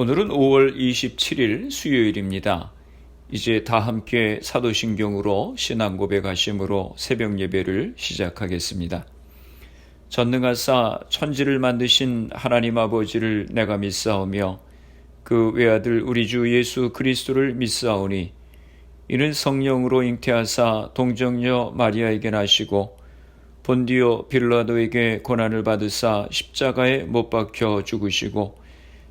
오늘은 5월 27일 수요일입니다. 이제 다 함께 사도신경으로 신앙 고백하심으로 새벽 예배를 시작하겠습니다. 전능하사 천지를 만드신 하나님 아버지를 내가 믿사오며 그 외아들 우리 주 예수 그리스도를 믿사오니 이는 성령으로 잉태하사 동정녀 마리아에게 나시고 본디오 빌라도에게 고난을 받으사 십자가에 못 박혀 죽으시고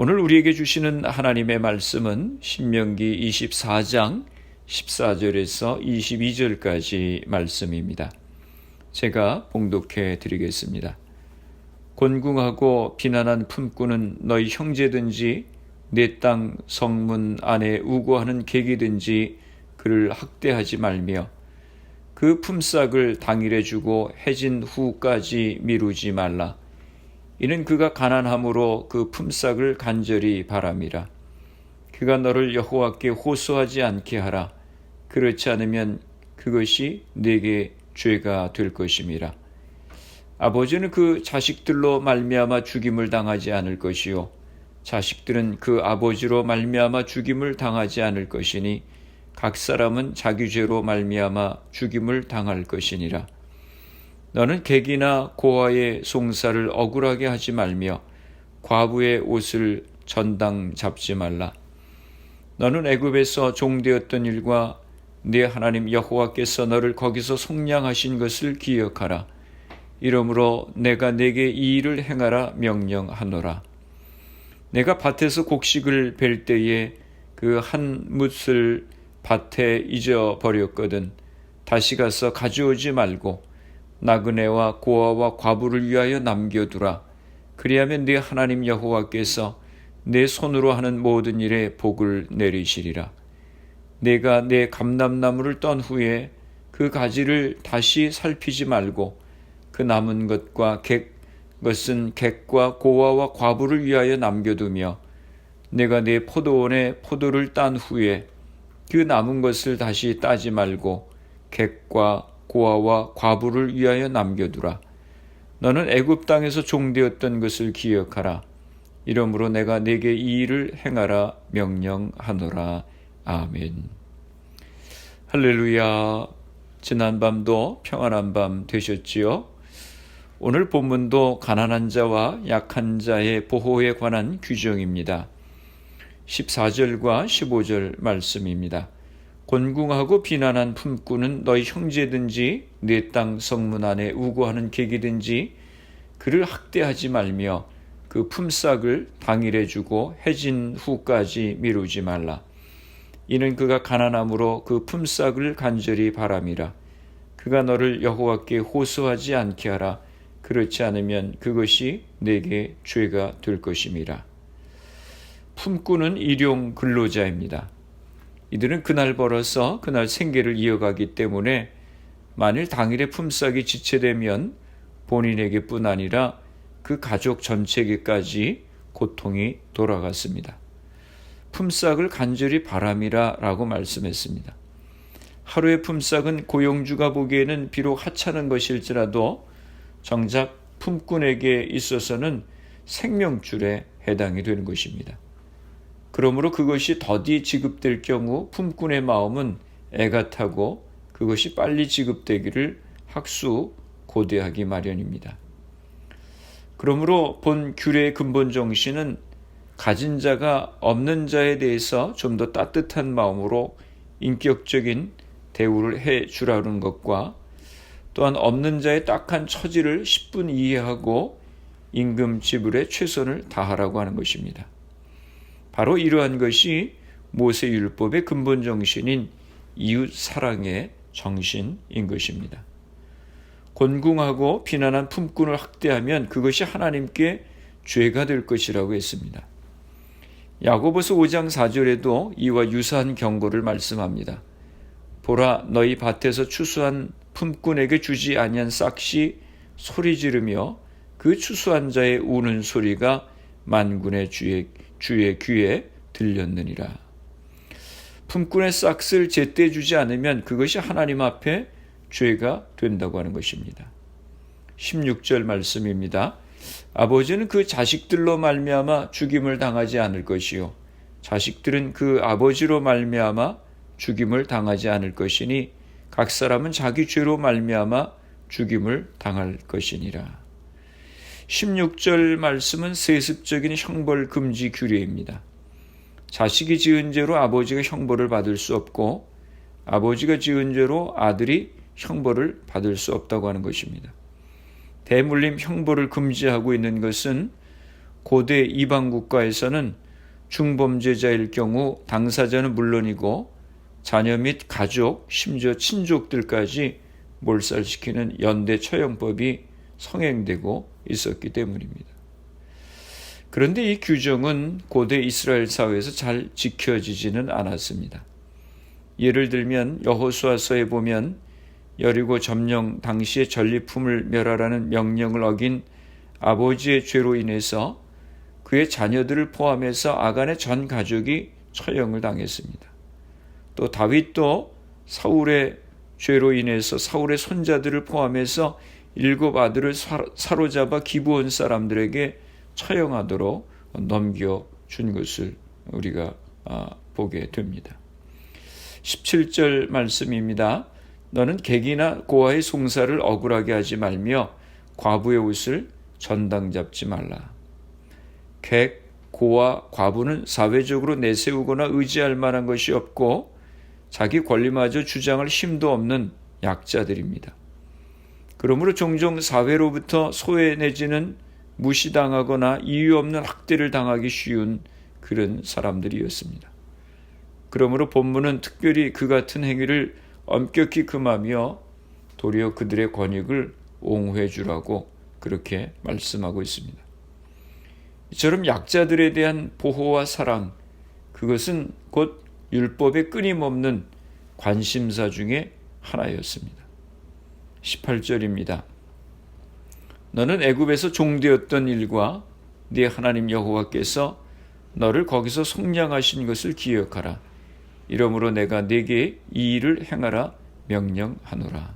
오늘 우리에게 주시는 하나님의 말씀은 신명기 24장 14절에서 22절까지 말씀입니다. 제가 봉독해 드리겠습니다. 곤궁하고 비난한 품꾼은 너희 형제든지 내 땅 성문 안에 우고하는 객이든지 그를 학대하지 말며 그 품삯을 당일에 주고 해진 후까지 미루지 말라. 이는 그가 가난함으로 그 품삯을 간절히 바람이라. 그가 너를 여호와께 호소하지 않게 하라. 그렇지 않으면 그것이 내게 죄가 될 것임이라. 아버지는 그 자식들로 말미암아 죽임을 당하지 않을 것이요 자식들은 그 아버지로 말미암아 죽임을 당하지 않을 것이니 각 사람은 자기 죄로 말미암아 죽임을 당할 것이니라. 너는 객이나 고아의 송사를 억울하게 하지 말며 과부의 옷을 전당 잡지 말라. 너는 애굽에서 종되었던 일과 네 하나님 여호와께서 너를 거기서 속량하신 것을 기억하라. 이러므로 내가 내게 이 일을 행하라 명령하노라. 내가 밭에서 곡식을 벨 때에 그 한 뭇을 밭에 잊어버렸거든. 다시 가서 가져오지 말고 나그네와 고아와 과부를 위하여 남겨두라. 그리하면 네 하나님 여호와께서 내 손으로 하는 모든 일에 복을 내리시리라. 내가 내 감람나무를 떤 후에 그 가지를 다시 살피지 말고 그 남은 것과 객 것은 객과 고아와 과부를 위하여 남겨두며 내가 내 포도원에 포도를 딴 후에 그 남은 것을 다시 따지 말고 객과 고아와 과부를 위하여 남겨두라. 너는 애굽 땅에서 종되었던 것을 기억하라. 이러므로 내가 내게 이 일을 행하라 명령하노라. 아멘. 할렐루야. 지난 밤도 평안한 밤 되셨지요? 오늘 본문도 가난한 자와 약한 자의 보호에 관한 규정입니다. 14절과 15절 말씀입니다. 곤궁하고 비난한 품꾼은 너희 형제든지 내 땅 성문 안에 우고하는 객이든지 그를 학대하지 말며 그 품삯을 당일에 주고 해진 후까지 미루지 말라. 이는 그가 가난함으로 그 품삯을 간절히 바람이라. 그가 너를 여호와께 호소하지 않게 하라. 그렇지 않으면 그것이 내게 죄가 될 것임이라. 품꾼은 일용 근로자입니다. 이들은 그날 벌어서 그날 생계를 이어가기 때문에 만일 당일에 품삯이 지체되면 본인에게뿐 아니라 그 가족 전체에게까지 고통이 돌아갔습니다. 품삯을 간절히 바람이라 라고 말씀했습니다. 하루의 품삯은 고용주가 보기에는 비록 하찮은 것일지라도 정작 품꾼에게 있어서는 생명줄에 해당이 되는 것입니다. 그러므로 그것이 더디 지급될 경우 품꾼의 마음은 애가 타고 그것이 빨리 지급되기를 학수 고대하기 마련입니다. 그러므로 본 규례의 근본 정신은 가진 자가 없는 자에 대해서 좀 더 따뜻한 마음으로 인격적인 대우를 해 주라는 것과 또한 없는 자의 딱한 처지를 10분 이해하고 임금 지불에 최선을 다하라고 하는 것입니다. 바로 이러한 것이 모세 율법의 근본 정신인 이웃 사랑의 정신인 것입니다. 곤궁하고 비난한 품꾼을 학대하면 그것이 하나님께 죄가 될 것이라고 했습니다. 야고보서 5장 4절에도 이와 유사한 경고를 말씀합니다. 보라 너희 밭에서 추수한 품꾼에게 주지 아니한 싹시 소리 지르며 그 추수한 자의 우는 소리가 만군의 주의, 주의 귀에 들렸느니라. 품꾼의 싹을 제때 주지 않으면 그것이 하나님 앞에 죄가 된다고 하는 것입니다. 16절 말씀입니다. 아버지는 그 자식들로 말미암아 죽임을 당하지 않을 것이요 자식들은 그 아버지로 말미암아 죽임을 당하지 않을 것이니 각 사람은 자기 죄로 말미암아 죽임을 당할 것이니라. 16절 말씀은 세습적인 형벌 금지 규례입니다. 자식이 지은 죄로 아버지가 형벌을 받을 수 없고 아버지가 지은 죄로 아들이 형벌을 받을 수 없다고 하는 것입니다. 대물림 형벌을 금지하고 있는 것은 고대 이방 국가에서는 중범죄자일 경우 당사자는 물론이고 자녀 및 가족, 심지어 친족들까지 몰살시키는 연대 처형법이 성행되고 있었기 때문입니다. 그런데 이 규정은 고대 이스라엘 사회에서 잘 지켜지지는 않았습니다. 예를 들면 여호수아서에 보면 여리고 점령 당시의 전리품을 멸하라는 명령을 어긴 아버지의 죄로 인해서 그의 자녀들을 포함해서 아간의 전 가족이 처형을 당했습니다. 또 다윗도 사울의 죄로 인해서 사울의 손자들을 포함해서 일곱 아들을 사로잡아 기부온 사람들에게 처형하도록 넘겨준 것을 우리가 아, 보게 됩니다. 17절 말씀입니다. 너는 객이나 고아의 송사를 억울하게 하지 말며 과부의 옷을 전당 잡지 말라. 객, 고아, 과부는 사회적으로 내세우거나 의지할 만한 것이 없고 자기 권리마저 주장할 힘도 없는 약자들입니다. 그러므로 종종 사회로부터 소외 내지는 무시당하거나 이유 없는 학대를 당하기 쉬운 그런 사람들이었습니다. 그러므로 본문은 특별히 그 같은 행위를 엄격히 금하며 도리어 그들의 권익을 옹호해 주라고 그렇게 말씀하고 있습니다. 이처럼 약자들에 대한 보호와 사랑, 그것은 곧 율법의 끊임없는 관심사 중에 하나였습니다. 18절입니다. 너는 애굽에서 종되었던 일과 네 하나님 여호와께서 너를 거기서 속량하신 것을 기억하라. 이러므로 내가 네게 이 일을 행하라 명령하노라.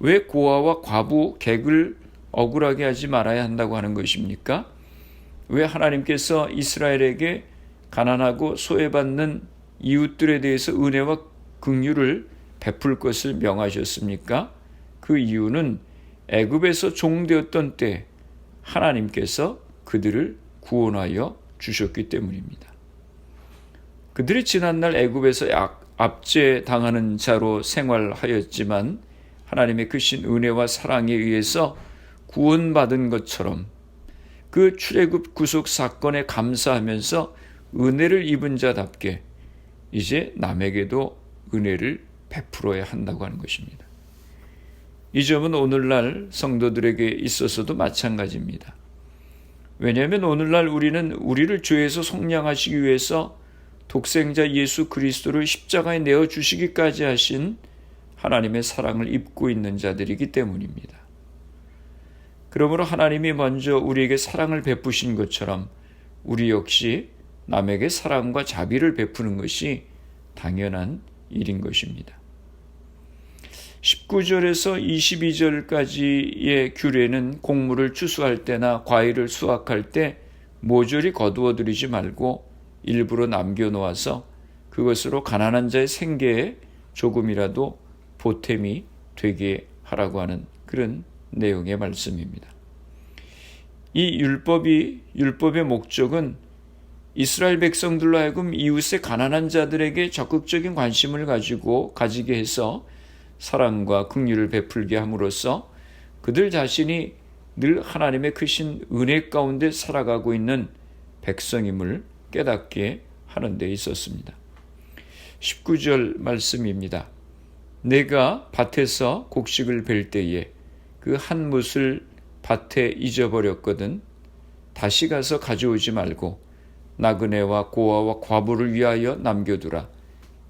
왜 고아와 과부, 객을 억울하게 하지 말아야 한다고 하는 것입니까? 왜 하나님께서 이스라엘에게 가난하고 소외받는 이웃들에 대해서 은혜와 긍휼을 베풀 것을 명하셨습니까? 그 이유는 애굽에서 종되었던 때 하나님께서 그들을 구원하여 주셨기 때문입니다. 그들이 지난날 애굽에서 압제 당하는 자로 생활하였지만 하나님의 크신 은혜와 사랑에 의해서 구원받은 것처럼 그 출애굽 구속 사건에 감사하면서 은혜를 입은 자답게 이제 남에게도 은혜를 베풀어야 한다고 하는 것입니다. 이 점은 오늘날 성도들에게 있어서도 마찬가지입니다. 왜냐하면 오늘날 우리는 우리를 죄에서 속량하시기 위해서 독생자 예수 그리스도를 십자가에 내어 주시기까지 하신 하나님의 사랑을 입고 있는 자들이기 때문입니다. 그러므로 하나님이 먼저 우리에게 사랑을 베푸신 것처럼 우리 역시 남에게 사랑과 자비를 베푸는 것이 당연한 일인 것입니다. 19절에서 22절까지의 규례는 곡물을 추수할 때나 과일을 수확할 때 모조리 거두어 들이지 말고 일부러 남겨 놓아서 그것으로 가난한 자의 생계에 조금이라도 보탬이 되게 하라고 하는 그런 내용의 말씀입니다. 이 율법이 율법의 목적은 이스라엘 백성들로 하여금 이웃의 가난한 자들에게 적극적인 관심을 가지고 가지게 해서 사랑과 긍휼을 베풀게 함으로써 그들 자신이 늘 하나님의 크신 은혜 가운데 살아가고 있는 백성임을 깨닫게 하는 데 있었습니다. 19절 말씀입니다. 내가 밭에서 곡식을 벨 때에 그한 뭇을 밭에 잊어버렸거든 다시 가서 가져오지 말고 나그네와 고아와 과부를 위하여 남겨두라.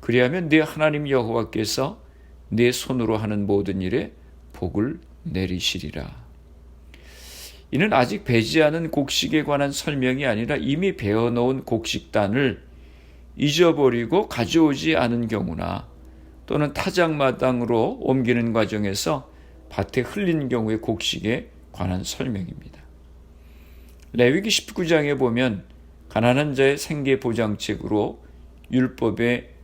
그리하면 네 하나님 여호와께서 네 손으로 하는 모든 일에 복을 내리시리라. 이는 아직 배지 않은 곡식에 관한 설명이 아니라 이미 배워놓은 곡식단을 잊어버리고 가져오지 않은 경우나 또는 타작마당으로 옮기는 과정에서 밭에 흘린 경우의 곡식에 관한 설명입니다. 레위기 19장에 보면 가난한 자의 생계 보장책으로 율법에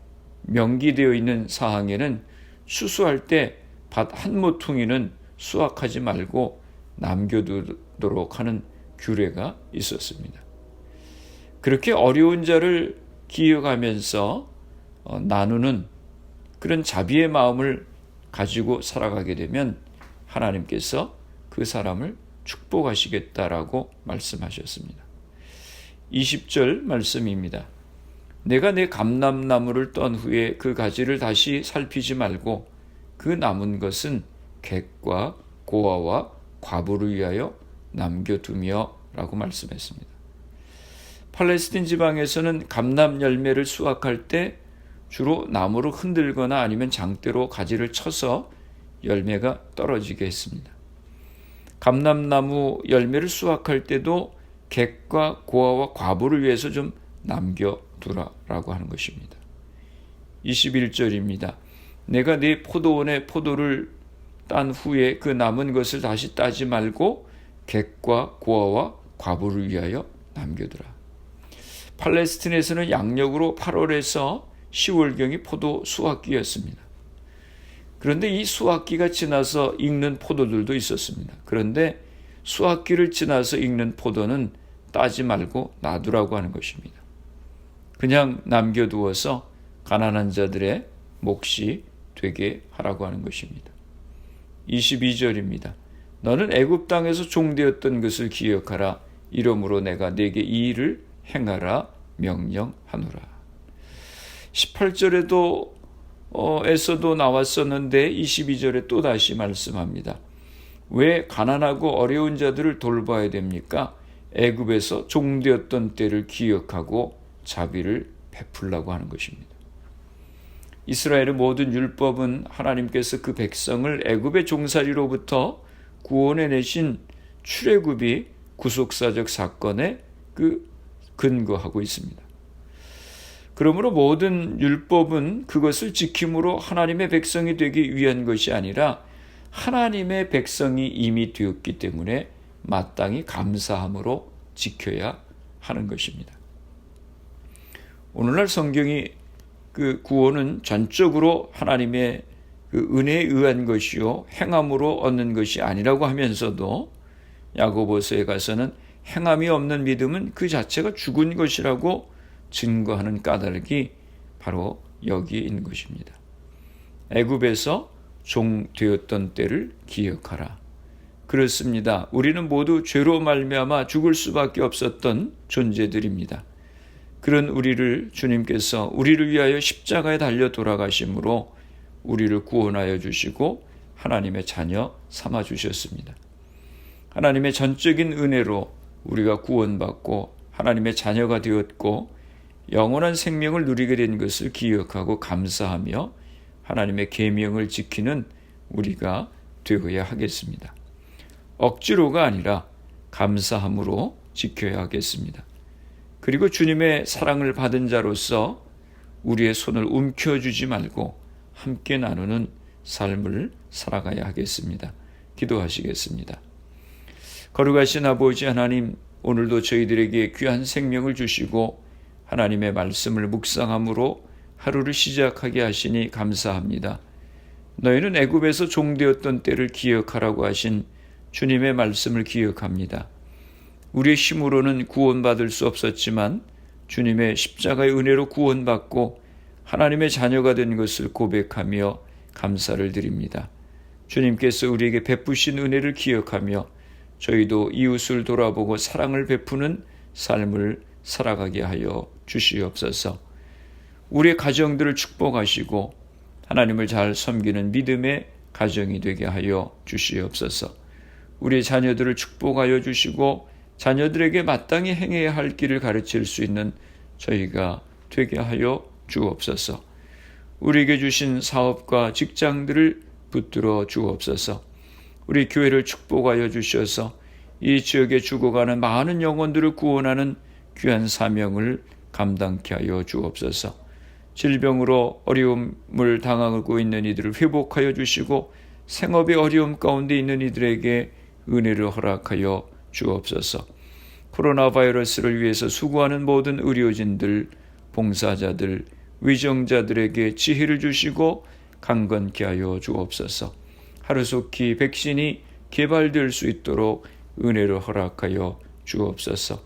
명기되어 있는 사항에는 수수할 때 밭 한 모퉁이는 수확하지 말고 남겨두도록 하는 규례가 있었습니다. 그렇게 어려운 자를 기억하면서 어, 나누는 그런 자비의 마음을 가지고 살아가게 되면 하나님께서 그 사람을 축복하시겠다라고 말씀하셨습니다. 20절 말씀입니다. 내가 내 감람나무를 떤 후에 그 가지를 다시 살피지 말고 그 남은 것은 객과 고아와 과부를 위하여 남겨두며 라고 말씀했습니다. 팔레스틴 지방에서는 감남 열매를 수확할 때 주로 나무로 흔들거나 아니면 장대로 가지를 쳐서 열매가 떨어지게 했습니다. 감남나무 열매를 수확할 때도 객과 고아와 과부를 위해서 좀 남겨 두라라고 하는 것입니다. 21절입니다. 내가 네 포도원의 포도를 딴 후에 그 남은 것을 다시 따지 말고 객과 고아와 과부를 위하여 남겨두라. 팔레스틴에서는 양력으로 8월에서 10월경이 포도 수확기였습니다. 그런데 이 수확기가 지나서 익는 포도들도 있었습니다. 그런데 수확기를 지나서 익는 포도는 따지 말고 놔두라고 하는 것입니다. 그냥 남겨두어서 가난한 자들의 몫이 되게 하라고 하는 것입니다. 22절입니다. 너는 애굽 땅에서 종되었던 것을 기억하라. 이러므로 내가 네게 이 일을 행하라 명령하노라. 18절에도 어, 에서도 나왔었는데 22절에 또 다시 말씀합니다. 왜 가난하고 어려운 자들을 돌봐야 됩니까? 애굽에서 종되었던 때를 기억하고 자비를 베풀라고 하는 것입니다. 이스라엘의 모든 율법은 하나님께서 그 백성을 애굽의 종살이로부터 구원해 내신 출애굽이 구속사적 사건에 그 근거하고 있습니다. 그러므로 모든 율법은 그것을 지킴으로 하나님의 백성이 되기 위한 것이 아니라 하나님의 백성이 이미 되었기 때문에 마땅히 감사함으로 지켜야 하는 것입니다. 오늘날 성경이 그 구원은 전적으로 하나님의 그 은혜에 의한 것이요 행함으로 얻는 것이 아니라고 하면서도 야고보서에 가서는 행함이 없는 믿음은 그 자체가 죽은 것이라고 증거하는 까닭이 바로 있는 것입니다. 애굽에서 종 되었던 때를 기억하라. 그렇습니다. 우리는 모두 죄로 말미암아 죽을 수밖에 없었던 존재들입니다. 그런 우리를 주님께서 우리를 위하여 십자가에 달려 돌아가심으로 우리를 구원하여 주시고 하나님의 자녀 삼아 주셨습니다. 하나님의 전적인 은혜로 우리가 구원받고 하나님의 자녀가 되었고 영원한 생명을 누리게 된 것을 기억하고 감사하며 하나님의 계명을 지키는 우리가 되어야 하겠습니다. 억지로가 아니라 감사함으로 지켜야 하겠습니다. 그리고 주님의 사랑을 받은 자로서 우리의 손을 움켜주지 말고 함께 나누는 삶을 살아가야 하겠습니다. 기도하시겠습니다. 거룩하신 아버지 하나님, 오늘도 저희들에게 귀한 생명을 주시고 하나님의 말씀을 묵상함으로 하루를 시작하게 하시니 감사합니다. 너희는 애굽에서 종되었던 때를 기억하라고 하신 주님의 말씀을 기억합니다. 우리의 힘으로는 구원받을 수 없었지만 주님의 십자가의 은혜로 구원받고 하나님의 자녀가 된 것을 고백하며 감사를 드립니다. 주님께서 우리에게 베푸신 은혜를 기억하며 저희도 이웃을 돌아보고 사랑을 베푸는 삶을 살아가게 하여 주시옵소서. 우리의 가정들을 축복하시고 하나님을 잘 섬기는 믿음의 가정이 되게 하여 주시옵소서. 우리 자녀들을 축복하여 주시고 자녀들에게 마땅히 행해야 할 길을 가르칠 수 있는 저희가 되게 하여 주옵소서. 우리에게 주신 사업과 직장들을 붙들어 주옵소서. 우리 교회를 축복하여 주셔서 이 지역에 죽어가는 많은 영혼들을 구원하는 귀한 사명을 감당케 하여 주옵소서. 질병으로 어려움을 당하고 있는 이들을 회복하여 주시고 생업의 어려움 가운데 있는 이들에게 은혜를 허락하여 주옵소서. 코로나 바이러스를 위해서 수고하는 모든 의료진들, 봉사자들, 위정자들에게 지혜를 주시고 강건케 하여 주옵소서. 하루속히 백신이 개발될 수 있도록 은혜를 허락하여 주옵소서.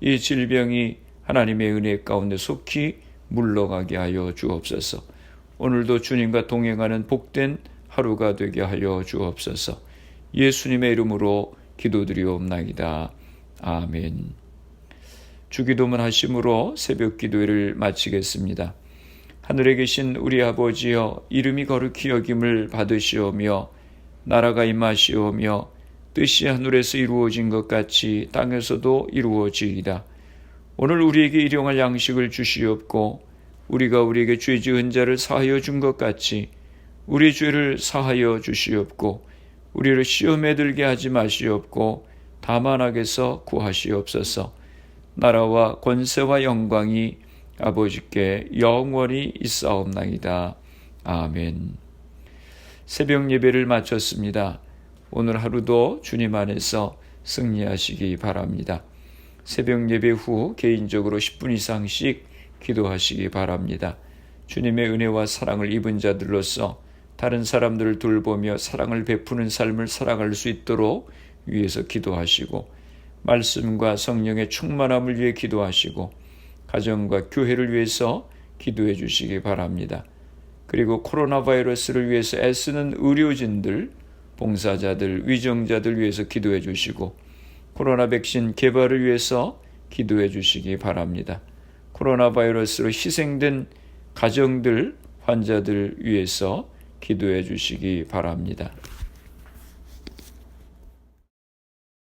이 질병이 하나님의 은혜 가운데 속히 물러가게 하여 주옵소서. 오늘도 주님과 동행하는 복된 하루가 되게 하여 주옵소서. 예수님의 이름으로 기도드리옵나이다. 아멘. 주기도문 하심으로 새벽 기도회를 마치겠습니다. 하늘에 계신 우리 아버지여 이름이 거룩히 여김을 받으시오며 나라가 임하시오며 뜻이 하늘에서 이루어진 것 같이 땅에서도 이루어지이다. 오늘 우리에게 일용할 양식을 주시옵고 우리가 우리에게 죄 지은 자를 사하여 준 것 같이 우리 죄를 사하여 주시옵고 우리를 시험에 들게 하지 마시옵고 다만 악에서 구하시옵소서. 나라와 권세와 영광이 아버지께 영원히 있사옵나이다. 아멘. 새벽 예배를 마쳤습니다. 오늘 하루도 주님 안에서 승리하시기 바랍니다. 새벽 예배 후 개인적으로 10분 이상씩 기도하시기 바랍니다. 주님의 은혜와 사랑을 입은 자들로서 다른 사람들을 돌보며 사랑을 베푸는 삶을 살아갈 수 있도록 위해서 기도하시고 말씀과 성령의 충만함을 위해 기도하시고 가정과 교회를 위해서 기도해 주시기 바랍니다. 그리고 코로나 바이러스를 위해서 애쓰는 의료진들, 봉사자들, 위정자들 위해서 기도해 주시고 코로나 백신 개발을 위해서 기도해 주시기 바랍니다. 코로나 바이러스로 희생된 가정들, 환자들 위해서 기도해 주시기 바랍니다.